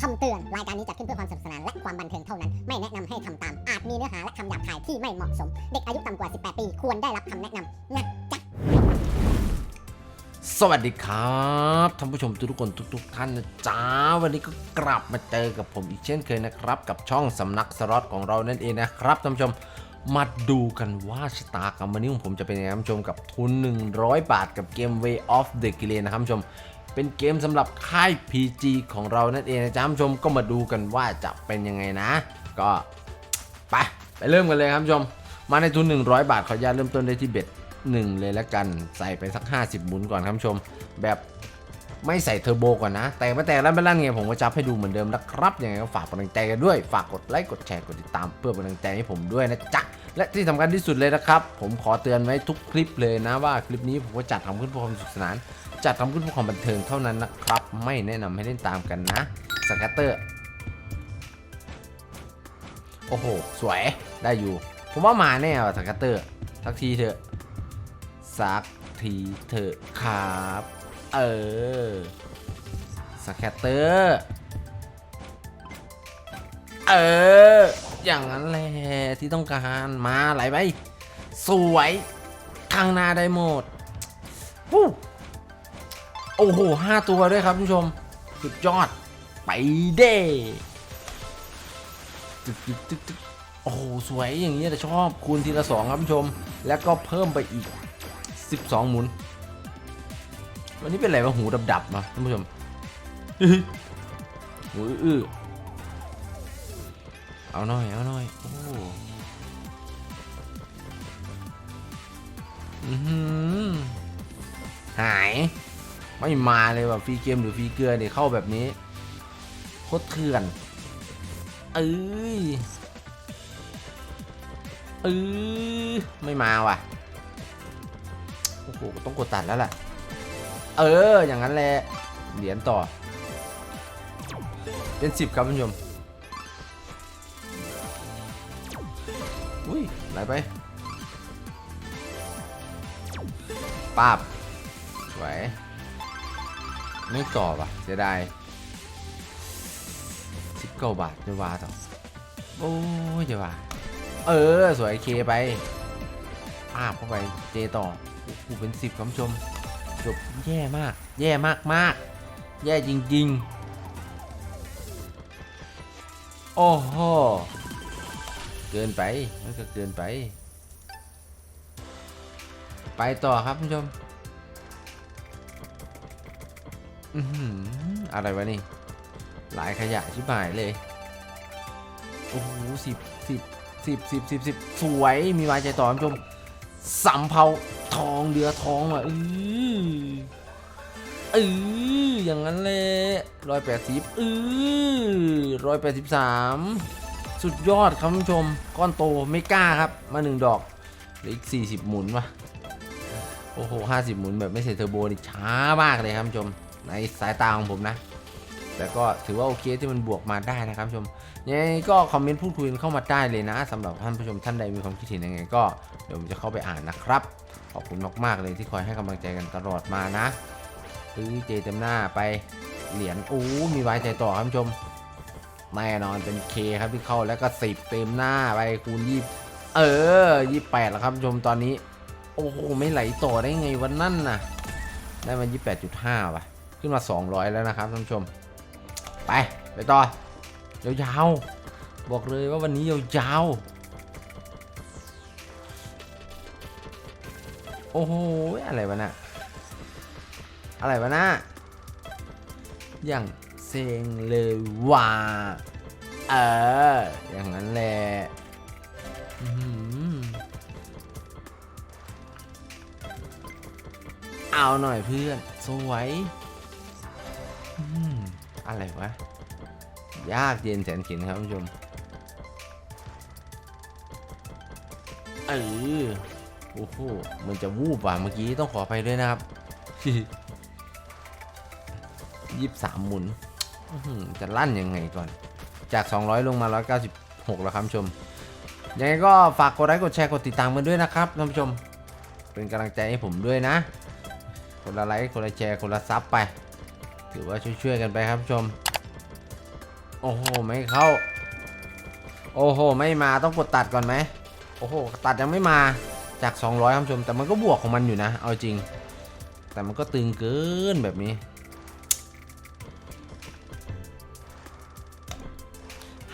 คำเตือน รายการนี้จัดขึ้นเพื่อความสนุกสนานและความบันเทิงเท่านั้น ไม่แนะนำให้ทำตาม อาจมีเนื้อหาและคำหยาบคายที่ไม่เหมาะสม เด็กอายุต่ำกว่า 18 ปี ควรได้รับคำแนะนำนะจ๊ะ สวัสดีครับท่านผู้ชมทุกๆคนทุก ๆ ท่านนะจ้าวันนี้ก็กลับมาเจอกับผมอีกเช่นเคยนะครับ กับช่องสำนักสล็อตของเรานั่นเองนะครับท่านผู้ชมมาดูกันว่าชะตากรรมวันนี้ของผมจะเป็นยังไงท่านผู้ชมกับทุน 100 บาทกับเกม Way of the g r e n นะครับท่านผู้ชม เป็นเกมสำหรับค่าย PG ของเรานั่นเองนะจ๊ะท่านผู้ชมก็มาดูกันว่าจะเป็นยังไงนะ ก็ไปไปเริ่มกันเลยครับผู้ชม มาในทุน 100 บาทขออนุญาตเริ่มต้นได้ที่เบ็ด1เลยแล้วกันใส่ไปสัก 50หมุนก่อนครับผู้ชม แบบไม่ใส่เทอร์โบก่อนนะ แต่ไม่แต่แล้วไม่ลั่นไงผมก็จับให้ดูเหมือนเดิมนะครับยังไงก็ฝากกำลังใจกันด้วย ฝากกดไลค์กดแชร์กดติดตาม เพื่อกำลังใจให้ผมด้วยนะจ๊ะและที่สำคัญที่สุดเลยนะครับ ผมขอเตือนไว้ทุกคลิปเลยนะว่าคลิปนี้ผมก็จัดทำขึ้นเพื่อความสนุกสนาน จัดทำขึ้นเพื่อความบันเทิงเท่านั้นนะครับ ไม่แนะนำให้เล่นตามกันนะสแกตเตอร์ โอ้โห สวยได้อยู่ ผมว่ามาแน่ว่ะสกัตเตอร์ สักทีเถอะ สักทีเถอะครับ เออสแกตเตอร์เออ อย่างนั้นแหละที่ต้องการมาไหลไป สวยข้างหน้าได้หมดวู้ โอ้โหห้าตัวด้วยครับผู้ชม สุดยอด ไปเด้ตึกตึกตึกตึกโอ้โห สวยอย่างนี้แต่ชอบคูณทีละสองครับผู้ชม แล้วก็เพิ่มไปอีก 12 หมุน วันนี้เป็นอะไรวะหูดับดับๆมาท่านผู้ชมอือหูอื้อเอาหน่อย เอาหน่อย โอ้อื้อหือหาย ไม่มาเลยว่ะฟรีเกมหรือฟรีเกลือเนี่ยเข้าแบบนี้โคตรเถื่อนเอ้ยเออไม่มาว่ะโอ้โหต้องกดตัดแล้วล่ะ เออ อย่างนั้นแหละเหรียญต่อ เป็นสิบครับคุณผู้ชมอุ้ยไหลไปปาบสว ไม่ต่อป่ะเสียดายสิบเก้าบาทจะว่าต่อโอ้ยจะว่าเออ สวยเคไปอาบเข้าไปเจต่อโอ้โหเป็นสิบคำชมจบแย่มาก แย่มากมากแย่จริงๆ โอ้โห เกินไป มันก็เกินไป ไปต่อครับคุณผู้ชม อือหือะไรวะนี่ หลายขยะชิบหายเลย โอ้โหสิบสิบสิบสิบสิบสิบสวยมีวายใจต่อท่านผู้ชมสำเภาทองเรือทองว่ะเออเอออย่างนั้นเลยร้อยแปดสิบเออร้อยแปดสิบสามสุดยอดครับท่านผู้ชม ก้อนโตไม่กล้าครับมาหนึ่งดอกเหลืออีกสี่สิบหมุนวะโอ้โหห้าสิบหมุนแบบไม่ใส่เทอร์โบนี่ช้ามากเลยครับท่านผู้ชม ในสายตาของผมนะ แต่ก็ถือว่าโอเคที่มันบวกมาได้นะครับชมยังไงก็คอมเมนต์พูดคุยเข้ามาได้เลยนะสำหรับท่านผู้ชมท่านใดมีความคิดเห็นยังไง ก็เดี๋ยวผมจะเข้าไปอ่านนะครับ ขอบคุณมากๆเลยที่คอยให้กำลังใจกันตลอดมานะซื้อเจเต็มหน้าไปเหรียญโอ้มีไว้ใจต่อครับชมแน่นอนเป็นเคครับที่เข้าแล้วก็สิบเต็มหน้าไปคูณยี่เออยี่แปดแล้วครับชมตอนนี้ โอ้โหไม่ไหลต่อได้ไงวันนั่นน่ะ ได้มายี่แปดจุดห้าว่ะ ขึ้นมา 200 แล้วนะครับท่านผู้ชม ไปไปต่อยาวๆบอกเลยว่าวันนี้ยาวๆโอ้โหอะไรวะน่ะอะไรวะน่ะอย่างเซงเลยว่าเอออย่างนั้นแหละอื้อหือเอาหน่อยเพื่อน สวย อะไรวะ ยากเย็นแสนเข็นครับคุณผู้ชมเออโอ้โหมันจะวูบว่ะเมื่อกี้ต้องขอไปด้วยนะครับยี่สามหมุนจะลั่นยังไงก่อน จาก 200 ลงมา 196 แล้วครับผู้ชม ยังไงก็ฝากกดไลค์กดแชร์กดติดตามกันด้วยนะครับท่านผู้ชม เป็นกำลังใจให้ผมด้วยนะคนละไลค์คนละแชร์คนละซับไป ถือว่าช่วยๆกันไปครับชม โอ้โห ไม่เข้า โอ้โห ไม่มาต้องกดตัดก่อนไหม โอ้โห ตัดยังไม่มาจาก 200ครับชม แต่มันก็บวกของมันอยู่นะ เอาจริง แต่มันก็ตึงเกินแบบนี้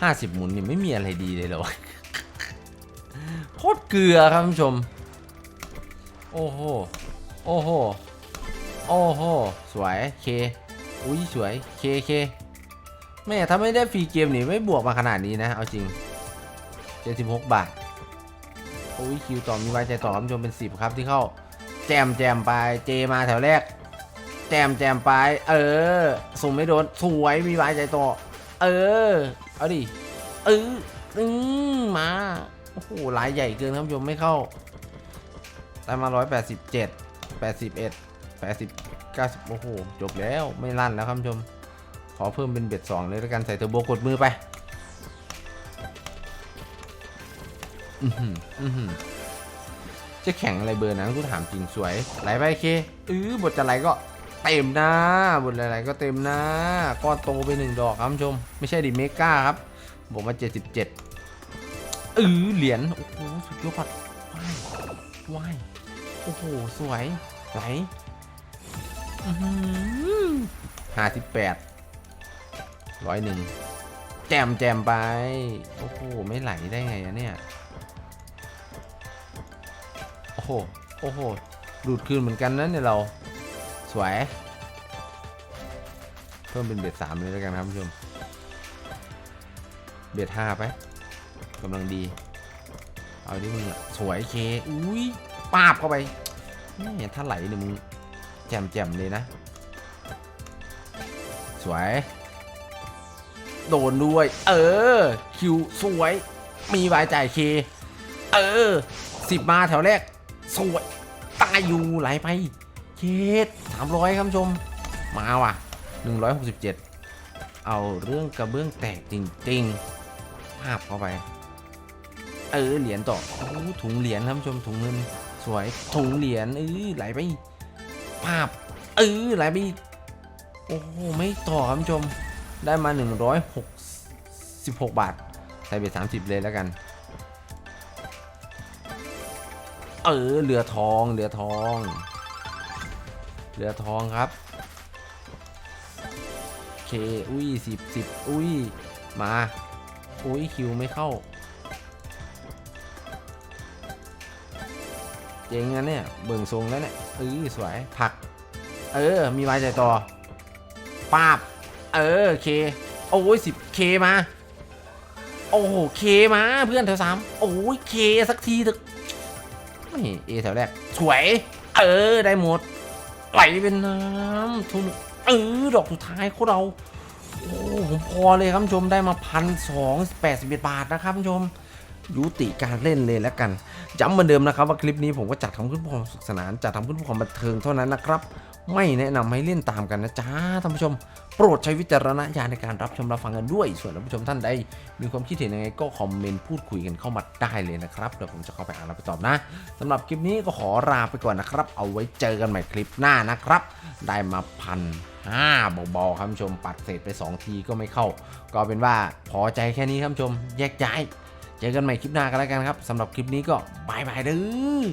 50หมุนนี่ไม่มีอะไรดีเลยเหรอวะโคตรเกลือครับท่านผู้ชม โอ้โห โอ้โห โอ้โห สวย เค อุ้ยสวยเคเคแม่ถ้าไม่ได้ฟรีเกมนี่ไม่บวกมาขนาดนี้นะ เอาจริง 76 บาทโอ้ยคิวต่อมีไว้ใจต่อครับท่านผู้ชมเป็น 10 ครับที่เข้า แจมแจมไปเจมาแถวแรก แจมแจมไป เออส่งไม่โดนสวยมีไว้ใจต่อ เออ เอาดิเอออืมมาโอ้โหลายใหญ่เกินครับผู้ชมไม่เข้าได้มา 187 81 80 90 โอ้โห จบแล้วไม่ลั่นแล้วครับชม ขอเพิ่มเป็นเบ็ดสองเลยแล้วกันใส่เทอร์โบกดมือไป อือหืออือหือจะแข่งอะไรเบอร์นั้นกูถามจริงสวย ไหลไปเคเออบทจะไหลก็เต็มหน้าบทอะไรก็เต็มหน้าก้อนโตไปหนึ่งดอกครับชม ไม่ใช่ดิเมก้าครับบอกมา 77เออเหรียญ โอ้โห สุดยอดว้ายว้ายโอ้โห สวย ไหล ห้าสิบแปดร้อยหนึ่งแจมแจมไป โอ้โห ไม่ไหลได้ไงอะเนี่ย โอ้โห โอ้โห ดูดคืนเหมือนกันนะเนี่ยเรา สวย เพิ่มเป็นเบ็ดสามเลยแล้วกันครับผู้ชม เบ็ดห้าไปกำลังดี เอาดิมึงอะสวยเค อุ้ยปาบเข้าไปนี่ถ้าไหลเนี่ยมึง แจ่มแจ่มเลยนะ สวย โดนด้วย เออ คิวสวย มีวายจ่ายเค เออสิบมาแถวแรก สวย ตายอยู่ไหลไปเคสสามร้อยครับชม มาว่ะหนึ่งร้อยหกสิบเจ็ดเอาเรื่องกระเบื้องแตกจริงๆภาพเข้าไป เออ เหรียญต่ออถุงเหรียญครับชมถุงเงิน สวยถุงเหรียญเออไหลไป ภาพเออไหลไปอีโอ้โหไม่ต่อครับผู้ชมได้มา 166 บาท ใส่เบ็ด30 เลยแล้วกัน เออเรือทองเรือทองเรือทองครับโอเค อุ้ยสิบสิบอุ้ยมา อุ้ยคิวไม่เข้า เจ๋งงั้นเนี่ย เบิ่งทรงแล้วเนี่ยเออสวยผัก เออ มีไม้ใจต่อปาบ เออเค โอ้ยสิบเคมา โอ้โหเคมาเพื่อนแถวสามโอ้ยเคสักทีเถอะไม่เอแถวแรก สวย เออ ได้หมด ไหลเป็นน้ำทุนเออ ดอกสุดท้ายโคตรเรา โอ้ผมพอเลยครับชมได้มาพันสองแปดสิบเอ็ดบาทนะครับชม ยุติการเล่นเลยแล้วกันย้ำเหมือนเดิมนะครับว่าคลิปนี้ผมก็จัดทำขึ้นเพื่อความสนุกสนานจัดทำขึ้นเพื่อความบันเทิงเท่านั้นนะครับ ไม่แนะนำให้เล่นตามกันนะจ๊ะท่านผู้ชม โปรดใช้วิจารณญาณในการรับชมรับฟังกันด้วย ส่วนท่านผู้ชมท่านใดมีความคิดเห็นยังไงก็คอมเมนต์พูดคุยกันเข้ามาได้เลยนะครับเดี๋ยวผมจะเข้าไปอ่านแล้วไปตอบนะสำหรับคลิปนี้ก็ขอลาไปก่อนนะครับ เอาไว้เจอกันใหม่คลิปหน้านะครับ ได้มาพันห้าเบาๆครับผู้ชมปัดเศษไป 2 ทีก็ไม่เข้า ก็เป็นว่าพอใจแค่นี้ครับผู้ชมแยกย้าย เจอกันใหม่คลิปหน้ากันแล้วกันครับสำหรับคลิปนี้ก็บายบายเด้อ